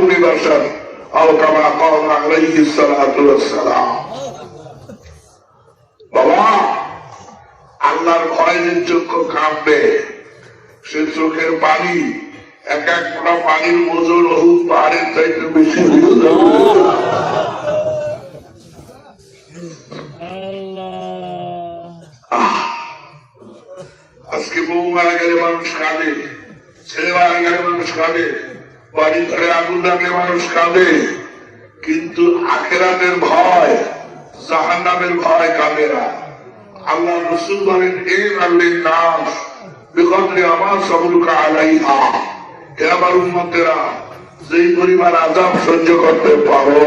ببشر أو كما قال عليه الصلاة والسلام বাবা আল্লাহর ভয়ের চোখ কাঁপবে সে চোখের পানি এক এক ফোঁটা পানির ওজন বহু পাহাড়ের চাইতে বেশি হয়ে যাবে আজকে বউ মারা গেলে মানুষ কাঁদে ছেলে মারা গেলে মানুষ কাঁদে বাড়ি ঘরে আগুন লাগলে মানুষ কাঁদে, কিন্তু আখেরাতের ভয় জাহান নামের ভয় কাঁদে না। আল্লাহ রসুল বলেন এ আল্লের নাম আমার সবলুকা আমার উন্মতেরা যেই আজাব সহ্য করতে পারো,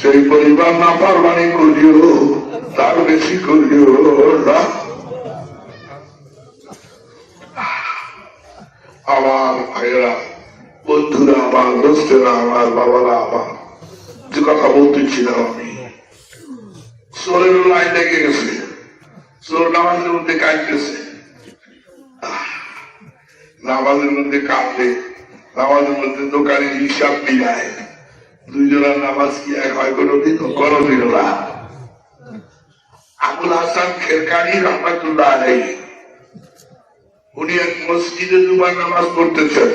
সেই পরিবার না পারবানি করিও, তার বেশি করিও না। আমার ভাইয়েরা বন্ধুরা আমার, দোস্তেরা আমার, বাবারা আমার, যে কথা বলতেছিলাম আমি। সোরের নামাজের মধ্যে নামাজের মধ্যে মধ্যে দুইজনের নামাজ কি না। আবুল হাসান খেরকানি রহমতুল্লাহ উনি এক মসজিদে দুবার নামাজ পড়তেছেন।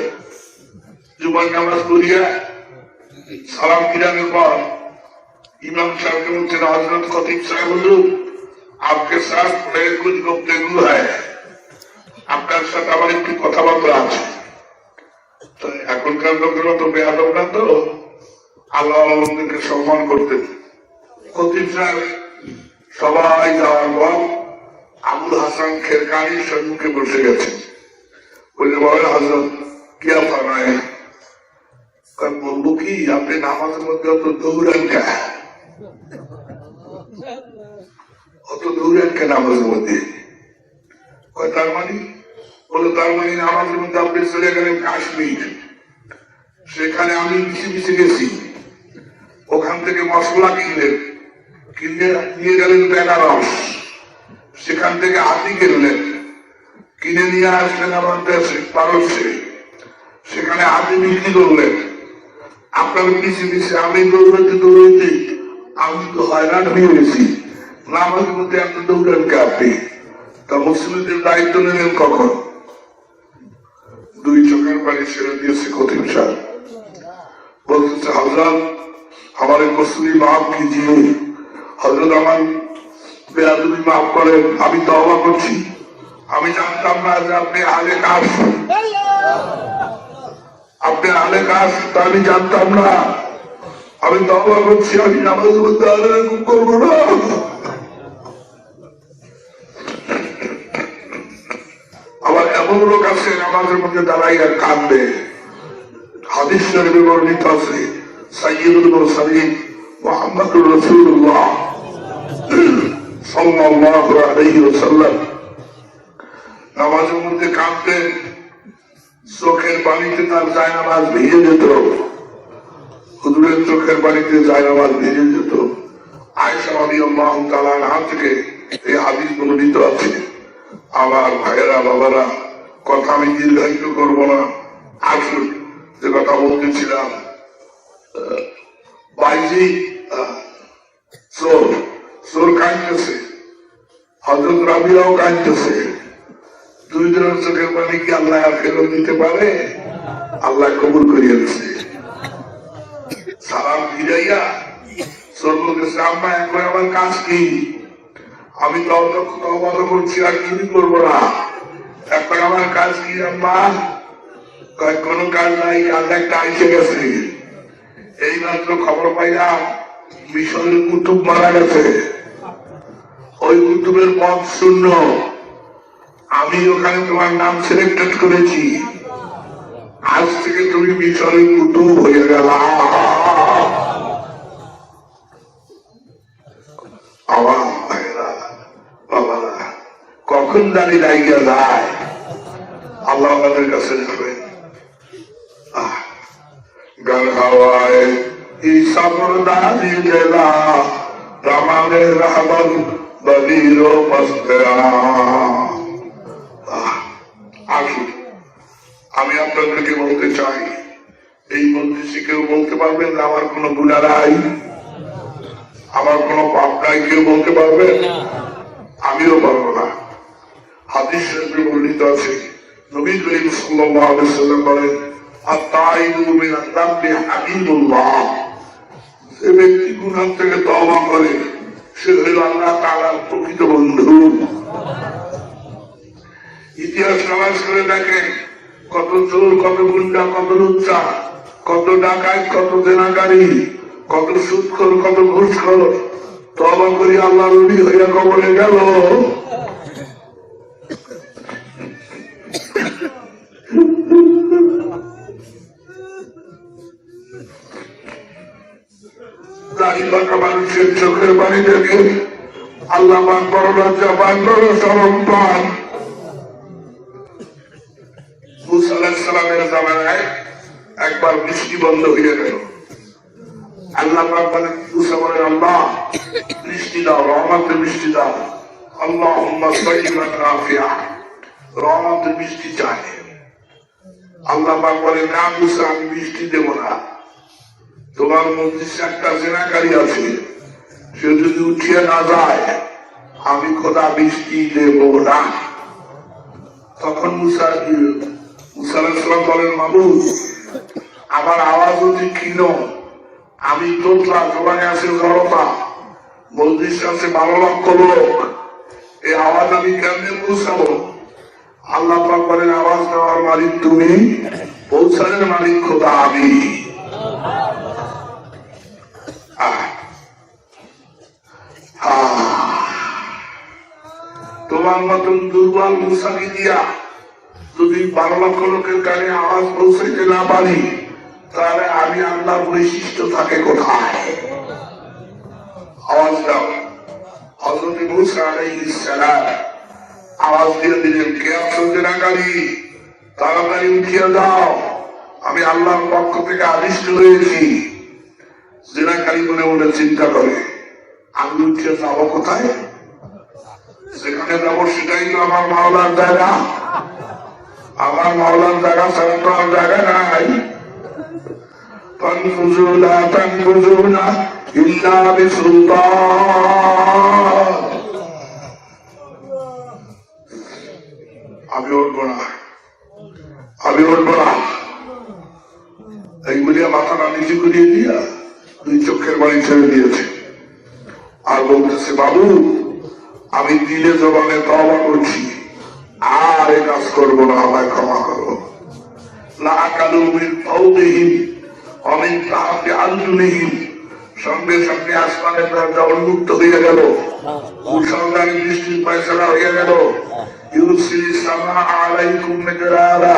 জুমার নামাজ পড়িয়া সালাম ফিরানোর পর ইমাম সাহেবকে বলছেন হজরত খতিব সাহেব হজুর আপকে সাথ মেয়ের কুছ গুপ্তেগু হয়। আপনার সাথে আমার একটু কথাবার্তা আছে। এখনকার লোকের মতো বেহাদব না তো। আল্লাহ আলমদেরকে সম্মান করতে কতিম সাহেব সবাই যাওয়ার পর আবুল হাসান খেরকারির সম্মুখে বসে গেছে বললে বলেন হাসান কি আপনার বলব কি, আপনি নামাজের মধ্যে অত দৌড়ান কে অত দৌড়ান কে নামাজের মধ্যে? তার মানে? বলে, তার মানে নামাজের মধ্যে আপনি চলে গেলেন কাশ্মীর। সেখানে আমি মিশে মিশে গেছি। ওখান থেকে মশলা কিনলেন কিনে নিয়ে গেলেন বেনারস। সেখান থেকে হাতি কিনলেন। কিনে নিয়ে আসলেন আমার দেশে পারস্যে সেখানে হাতি বিক্রি করলেন। আমি দৌড়াতে আমি তো হয়রান হয়ে গেছি মধ্যে দৌড়ান কে আপনি? তা মুসলিমদের দায়িত্ব নেবেন কখন? দুই চোখের পানি ছেড়ে দিয়েছে সাহেব বলতেছে হজরত, আমার মুসলিম হজরত আমার বেয়াদুবি মাফ আমি করছি। আমি জানতাম না যে আপনি আগে কাজ আপনি আলে কাজ আমি জানতাম না। আমি তবা করছি, আমি নামাজ আর এরকম করব না। আবার এমন লোক আছে, নামাজের মধ্যে দাঁড়াইয়া কাঁদবে। হাদিস শরীফে বর্ণিত আছে ওয়াসাল্লাম। নামাজের মধ্যে কাঁদতেন চোখের পানিতে তার জায়নামাজ ভিজে যেত। হুজুরের চোখের পানিতে জায়নামাজ ভিজে যেত। আছে। আমার ভাইয়েরা, বাবারা, কথা আমি না। কথা বলতেছিলাম বাইজি চোর চোর কাঁদতেছে। হজরত রাবিরাও কাঁদতেছে। দুইজনের চোখের পানি কি আল্লাহ ফেরত দিতে পারে? আল্লাহ কবুল করিয়ে দিচ্ছে সালাম ফিরাইয়া আমার কাজ কি? আম্মা? কাজ নাই একটা এসে গেছে। এই মাত্র খবর পাইলাম মিশরের কুতুব মারা গেছে। ওই কুতুবের পথ শূন্য। আমি ওখানে তোমার নাম সিলেক্টেড করেছি। আজ থেকে তুমি মিশরের কুতুব হয়ে গেলা। কখন জানি লাইগা যায়। আল্লাহ আমাদের কাছে যাবেন গান হাওয়ায় ঈশাবর দাদি জেলা রামানের রাহবন বলির পস্তেরা এই মন্ত্রী কেউ বলতে পারবেন না আমার কোনো গুণা নাই? আমার কোনো পাপ নাই কেউ বলতে পারবেন আমিও পারব না। হাদিস বর্ণিত আছে নবী করিম সাল্লাম বলেন আত-তাইবু মিনাল যামবি হাবিবুল্লাহ। যে ব্যক্তি গুনাহ থেকে তওবা করে সে হইল আল্লাহ তাআলার প্রকৃত বন্ধু। ইতিহাস সমাজ করে দেখেন কত চোর, কত গুন্ডা, কত লুচ্চা, কত ডাকাত, কত জেনাকারী, কত সুৎখর, কত ঘুষখর। তবা করি আল্লাহ রবি হইয়া কবলে গেল। চোখের বাড়ি দেখে আল্লাহ পান বড় লজ্জা পান বড় সরম পান। একবার বৃষ্টি বন্ধ হয়ে গেল। আল্লাহ পাক বলেন আল্লাহ বৃষ্টি দাও, রহমতের বৃষ্টি দাও। আল্লাহ রাফিয়া, রহমতের বৃষ্টি চায় আল্লাহ বলেন, না মুসা, আমি বৃষ্টি দেব না। তোমার মধ্যে একটা জেনাকারী আছে। সে যদি উঠিয়ে না যায়, আমি খোদা বৃষ্টি দেব না। তখন মুসা বলেন মাবু আমার আওয়াজ অতি ক্ষীণ, আমি তোতলা জোগানে আছে জড়তা মসজিদ আছে বারো লক্ষ লোক, এই আওয়াজ আমি কেমনে পৌঁছাবো আল্লাহ বলেন, আওয়াজ দেওয়ার মালিক তুমি, পৌঁছানোর মালিক খোদা আমি। তোমার মতন দুর্বল মুসাকি দিয়া যদি বারো লক্ষ লোকের কানে আওয়াজ পৌঁছাইতে না পারি, তাহলে আমি আল্লাহ বৈশিষ্ট্য থাকে কোথায়? আমি আল্লাহর পক্ষ থেকে আদিষ্ট হয়েছি। জেনাকারী মনে মনে চিন্তা করে, আমি যাব কোথায়? যেখানে যাব সেটাই তো আমার মাওলার জায়গা। আমার মাওলার জায়গা ছাড়া জায়গা নাই। এই বলিয়া করিয়ে দিয়া দুই চক্ষের বাড়ি ছেড়ে দিয়েছে। আর বলতেছে, বাবু, আমি দিলে জবানে তবা করছি। কাজ করব না আমায় ক্ষমা করো লাকালুমিন ফৌদিহীন অনেক তাহাকে আঞ্জুনিহীন সঙ্গে সঙ্গে আসমানের দরজা উন্মুক্ত হয়ে গেল। মুসলমানের দৃষ্টির পয়সা হয়ে গেল। ইউসি সামা আলাইকুম মিদরারা